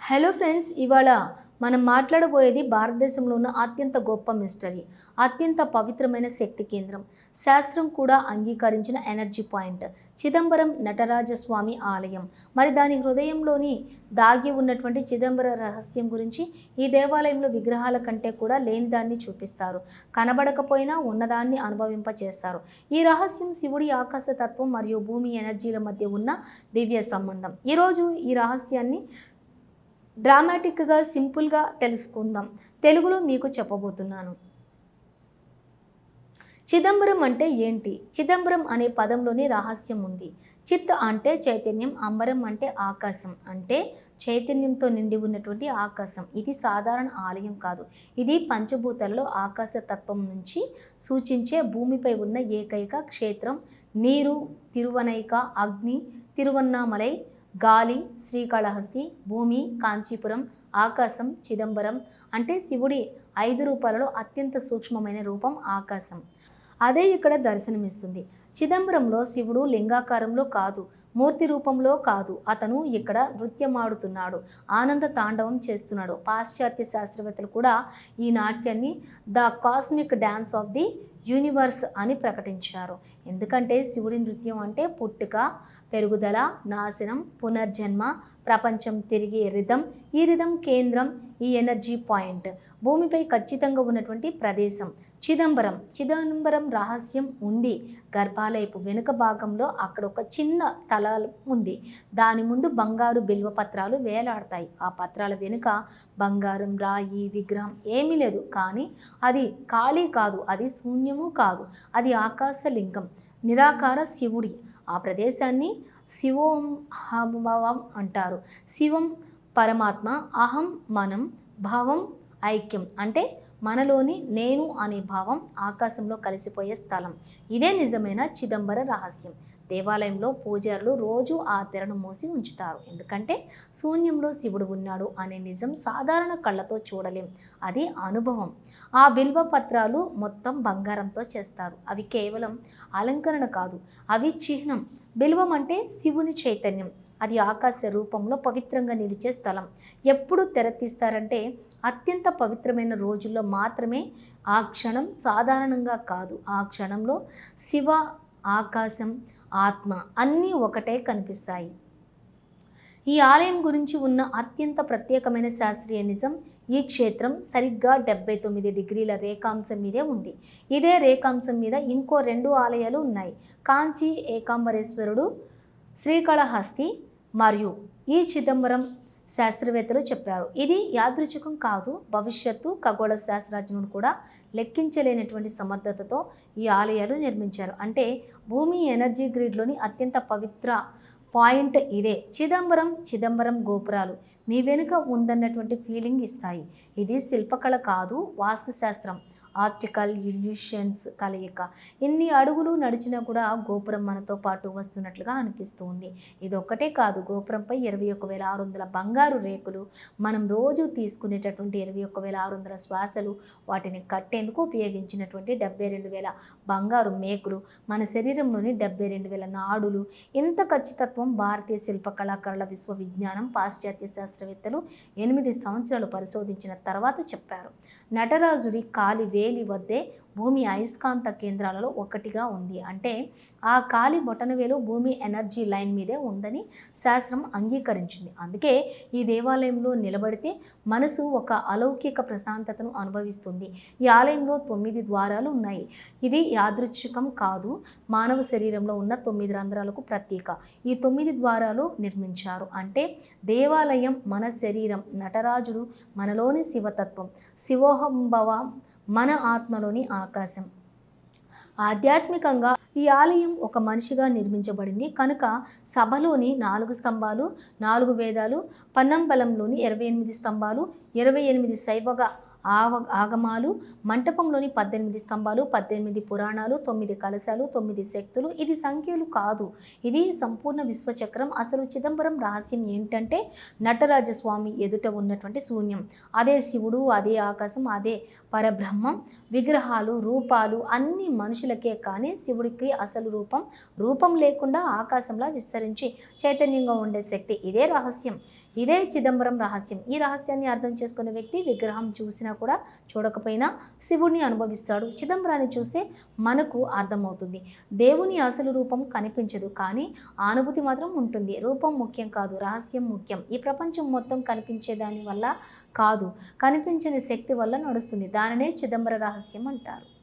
Hello friends ఇవాళ మనం మాట్లాడబోయేది భారతదేశంలో ఉన్న అత్యంత గొప్ప మిస్టరీ అత్యంత పవిత్రమైన శక్తి కేంద్రం. శాస్త్రం కూడా అంగీకరించిన ఎనర్జీ పాయింట్ చిదంబరం నటరాజస్వామి ఆలయం. మరి దాని హృదయంలోని దాగి ఉన్నటువంటి చిదంబర రహస్యం గురించి ఈ దేవాలయంలో విగ్రహాల కంటే కూడా లేనిదాన్ని చూపిస్తారు. కనబడకపోయినా ఉన్నదాన్ని అనుభవింప చేస్తారు ఈ రహస్యం శివుడి ఆకాశ తత్వం మరియు భూమి ఎనర్జీల మధ్య ఉన్న దివ్య సంబంధం. ఈరోజు ఈ రహస్యాన్ని డ్రామాటిక్గా సింపుల్గా తెలుసుకుందాం. తెలుగులో మీకు చెప్పబోతున్నాను. చిదంబరం అంటే ఏంటి? చిదంబరం అనే పదంలోని రహస్యం ఉంది. చిత్ అంటే చైతన్యం అంబరం అంటే ఆకాశం. అంటే చైతన్యంతో నిండి ఉన్నటువంటి ఆకాశం. ఇది సాధారణ ఆలయం కాదు. ఇది పంచభూతాలలో ఆకాశ తత్వం నుంచి సూచించే భూమిపై ఉన్న ఏకైక క్షేత్రం. నీరు తిరువనైక అగ్ని తిరువన్నామలై గాలి శ్రీకాళహస్తి భూమి కాంచీపురం ఆకాశం చిదంబరం అంటే శివుడి ఐదు రూపాలలో అత్యంత సూక్ష్మమైన రూపం ఆకాశం. అదే ఇక్కడ దర్శనమిస్తుంది. చిదంబరంలో శివుడు లింగాకారంలో కాదు మూర్తి రూపంలో కాదు. అతను ఇక్కడ నృత్యమాడుతున్నాడు ఆనంద తాండవం చేస్తున్నాడు. పాశ్చాత్య శాస్త్రవేత్తలు కూడా ఈ నాట్యాన్ని the cosmic dance of the universe అని ప్రకటించారు. ఎందుకంటే శివుడి నృత్యం అంటే పుట్టుక పెరుగుదల నాశనం పునర్జన్మ ప్రపంచం తిరిగే రిధం ఈ రిధం కేంద్రం ఈ ఎనర్జీ పాయింట్. భూమిపై ఖచ్చితంగా ఉన్నటువంటి ప్రదేశం. చిదంబరం చిదంబరం రహస్యం ఉంది గర్భ గర్భాలయపు వెనుక భాగంలో అక్కడ ఒక చిన్న స్థలం ఉంది. దాని ముందు బంగారు బిల్వ పత్రాలు వేలాడతాయి. ఆ పత్రాల వెనుక బంగారం రాయి విగ్రహం ఏమీ లేదు. కానీ అది ఖాళీ కాదు. అది శూన్యము కాదు. అది ఆకాశలింగం. నిరాకార శివుడి. ఆ ప్రదేశాన్ని శివోం హభవం అంటారు. శివం పరమాత్మ అహం మనం భావం ఐక్యం అంటే మనలోని నేను అనే భావం ఆకాశంలో కలిసిపోయే స్థలం. ఇదే నిజమైన చిదంబర రహస్యం. దేవాలయంలో పూజారులు రోజు ఆ తెరను మూసి ఉంచుతారు. ఎందుకంటే శూన్యంలో శివుడు ఉన్నాడు అనే నిజం సాధారణ కళ్ళతో చూడలేం. అది అనుభవం. ఆ బిల్వ పత్రాలు మొత్తం బంగారంతో చేస్తారు. అవి కేవలం అలంకరణ కాదు అవి చిహ్నం. బిల్వం అంటే శివుని చైతన్యం. అది ఆకాశ రూపంలో పవిత్రంగా నిలిచే స్థలం. ఎప్పుడు తెర తీస్తారంటే అత్యంత పవిత్రమైన రోజుల్లో మాత్రమే ఆ క్షణం సాధారణంగా కాదు. ఆ క్షణంలో శివ ఆకాశం ఆత్మ అన్నీ ఒకటే కనిపిస్తాయి. ఈ ఆలయం గురించి ఉన్న అత్యంత ప్రత్యేకమైన శాస్త్రీయ నిజం ఈ క్షేత్రం సరిగ్గా డెబ్బై తొమ్మిది డిగ్రీల రేఖాంశం మీదే ఉంది. ఇదే రేఖాంశం మీద ఇంకో రెండు ఆలయాలు ఉన్నాయి. కాంచీ ఏకాంబరేశ్వరుడు శ్రీకాళహస్తి మరియు ఈ చిదంబరం శాస్త్రవేత్తలు చెప్పారు. ఇది యాదృచ్ఛికం కాదు భవిష్యత్తు ఖగోళ శాస్త్రజ్ఞుడు కూడా లెక్కించలేనటువంటి సమర్థతతో ఈ ఆలయాలు నిర్మించారు. అంటే భూమి ఎనర్జీ గ్రిడ్లోని అత్యంత పవిత్ర పాయింట్ ఇదే. చిదంబరం చిదంబరం గోపురాలు మీ వెనుక ఉందన్నటువంటి ఫీలింగ్ ఇస్తాయి. ఇది శిల్పకళ కాదు వాస్తుశాస్త్రం. ఆప్టికల్ ఇల్యూషన్స్ కలయిక. ఎన్ని అడుగులు నడిచినా కూడా గోపురం మనతో పాటు వస్తున్నట్లుగా అనిపిస్తుంది. ఇది ఒక్కటే కాదు గోపురంపై ఇరవై ఒక్క వేల ఆరు వందల బంగారు రేకులు మనం రోజు తీసుకునేటటువంటి ఇరవై ఒక్క వేల ఆరు వందల శ్వాసలు వాటిని కట్టేందుకు ఉపయోగించినటువంటి డెబ్బై రెండు వేల బంగారు మేకులు మన శరీరంలోని డెబ్బై రెండు వేల నాడులు ఎంత ఖచ్చితత్వం భారతీయ శిల్ప కళాకారుల విశ్వవిజ్ఞానం పాశ్చాత్య శాస్త్రవేత్తలు ఎనిమిది సంవత్సరాలు పరిశోధించిన తర్వాత చెప్పారు. నటరాజుడి కాలి వేలి వద్దే భూమి అయస్కాంత కేంద్రాలలో ఒకటిగా ఉంది. అంటే ఆ కాలి బొటనవేలు భూమి ఎనర్జీ లైన్ మీదే ఉందని శాస్త్రం అంగీకరించింది. అందుకే ఈ దేవాలయంలో నిలబడితే మనసు ఒక అలౌకిక ప్రశాంతతను అనుభవిస్తుంది. ఈ ఆలయంలో తొమ్మిది ద్వారాలు ఉన్నాయి. ఇది యాదృచ్ఛికం కాదు మానవ శరీరంలో ఉన్న తొమ్మిది రంధ్రాలకు ప్రత్యేక. ఈ తొమ్మిది ద్వారాలు నిర్మించారు. అంటే దేవాలయం మన శరీరం నటరాజుడు మనలోని శివతత్వం. శివోహంభవ మన ఆత్మలోని ఆకాశం. ఆధ్యాత్మికంగా ఈ ఆలయం ఒక మనిషిగా నిర్మించబడింది. కనుక సభలోని నాలుగు స్తంభాలు నాలుగు వేదాలు పన్నంబలంలోని ఇరవై ఎనిమిది స్తంభాలు ఇరవై ఎనిమిది శైవగా ఆవ ఆగమాలు మంటపంలోని పద్దెనిమిది స్తంభాలు పద్దెనిమిది పురాణాలు తొమ్మిది కలశాలు తొమ్మిది శక్తులు ఇది సంఖ్యలు కాదు. ఇది సంపూర్ణ విశ్వచక్రం. అసలు చిదంబరం రహస్యం ఏంటంటే నటరాజస్వామి ఎదుట ఉన్నటువంటి శూన్యం. అదే శివుడు అదే ఆకాశం అదే పరబ్రహ్మం. విగ్రహాలు రూపాలు అన్ని మనుషులకే కానీ శివుడికి అసలు రూపం రూపం లేకుండా ఆకాశంలా విస్తరించి చైతన్యంగా ఉండే శక్తి. ఇదే రహస్యం. ఇదే చిదంబరం రహస్యం. ఈ రహస్యాన్ని అర్థం చేసుకునే వ్యక్తి విగ్రహం చూసిన కూడా చూడకపోయినా శివుడిని అనుభవిస్తాడు. చిదంబరాన్ని చూస్తే మనకు అర్థమవుతుంది. దేవుని అసలు రూపం కనిపించదు కానీ అనుభూతి మాత్రం ఉంటుంది. రూపం ముఖ్యం కాదు రహస్యం ముఖ్యం. ఈ ప్రపంచం మొత్తం కనిపించే దాని వల్ల కాదు. కనిపించని శక్తి వల్ల నడుస్తుంది. దానినే చిదంబర రహస్యం అంటారు.